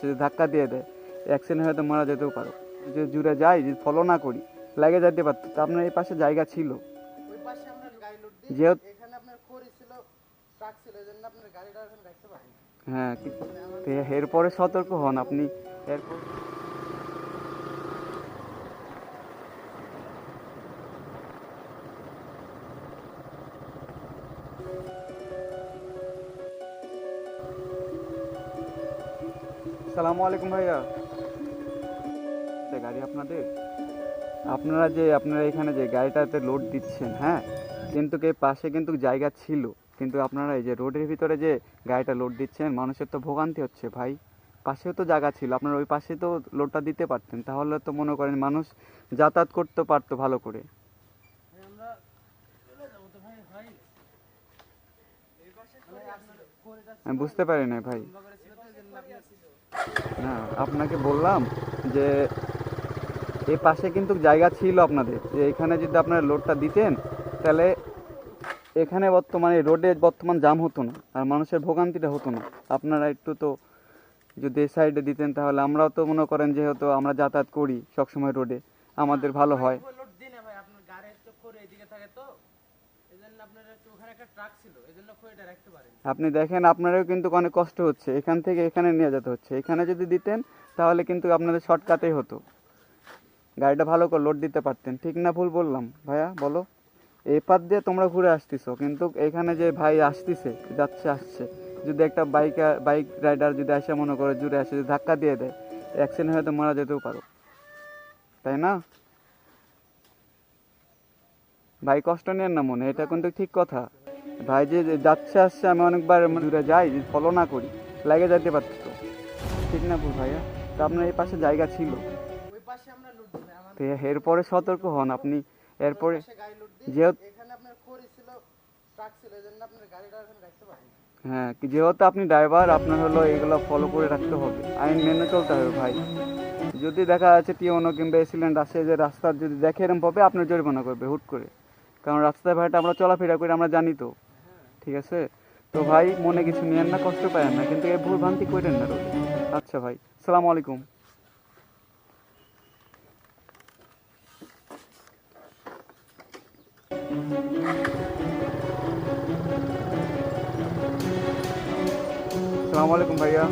যদি ধাক্কা দিয়ে দেয় অ্যাক্সিডেন্ট হয়তো মারা যেতেও পারো। যদি জুড়ে যাই যদি ফলো না করি লাগে যেতে পারতো তা আপনার এই পাশে জায়গা ছিল? যেহেতু হ্যাঁ কি- তো এরপরে সতর্ক হন আপনি এরপর সালামু আলাইকুম ভাইয়া। গাড়ি আপনাদের? আপনারা যে, আপনারা এখানে যে গাড়িটাতে লোড দিচ্ছেন হ্যাঁ? কিন্তু কে পাশে কিন্তু জায়গা ছিল। কিন্তু আপনারা এই যে রোডের ভিতরে যে গাড়িটা লোড দিচ্ছেন, মানুষের তো ভোগান্তি হচ্ছে ভাই। পাশেও তো জায়গা ছিল, আপনারা ওই পাশে তো লোডটা দিতে পারতেন। তাহলে তো মনে করেন মানুষ যাতায়াত করতে পারতো ভালো করে আমরা চলে যাব তো ভাই ভাই এই পাশে মানে আপনার খড়িটা বুঝতে পারি না ভাই। না, আপনাকে বললাম যে এই পাশে কিন্তু জায়গা ছিল আপনাদের। যে এখানে যদি আপনারা লোডটা দিতেন, তাহলে এখানে বর্তমানে রোডে বর্তমান জাম হতো না, আর মানুষের ভোগান্তিটা হতো না। আপনারা একটু তো যদি এই সাইডে দিতেন, তাহলে আমরাও তো মনে করেন যেহেতু আমরা যাতায়াত করি সবসময় রোডে, আমাদের ভালো হয়। আপনি দেখেন, আপনারও কিন্তু অনেক কষ্ট হচ্ছে। এখান থেকে এখানে নিয়ে যেতে হচ্ছে। এখানে যদি দিতেন, তাহলে কিন্তু আপনাদের শর্টকাটেই হতো। গাড়িটা ভালো করে লোড দিতে পারতেন। ঠিক না ভুল বললাম, ভাইয়া, বলো। এই দিয়ে তোমরা ঘুরে আসতেছো, কিন্তু এখানে যে ভাই আসতেছে, যাচ্ছে, আসছে। যদি একটা বাইক বাইক রাইডার যদি এসে মনে করে জুড়ে আসে, যদি ধাক্কা দিয়ে দেয় অ্যাক্সিডেন্ট হয়তো মারা যেতেও পারো। তাই না? ভাই কষ্ট নেন না মনে, এটা কিন্তু ঠিক কথা। ভাই যে যে যাচ্ছে, আসছে, আমি অনেকবার দূরে যাই যদি ফলো না করি, লাগে যেতে পারতো ঠিক না ভাইয়া? তো আপনার এই পাশে জায়গা ছিল। তো এরপরে সতর্ক হন আপনি। এরপরে যেহেতু হ্যাঁ যেহেতু আপনি ড্রাইভার আপনার হলো এগুলো ফলো করে রাখতে হবে। আইন মেনে চলতে হবে ভাই। যদি দেখা যাচ্ছে টিওনো কিংবা এক্সিডেন্ট আসে, যে রাস্তার যদি দেখে এরকম পাবে আপনার জরিমানা করবে হুট করে। কারণ রাস্তায় ভাইটা আমরা চলাফেরা করি, আমরা জানি তো। ঠিক আছে? তো ভাই, মনে কিছু নিয়েন না, কষ্ট পায়েন না, কিন্তু এই ভুল ভ্রান্তি করেন না আচ্ছা ভাই, সালাম আলাইকুম। সালাম আলাইকুম ভাইয়া।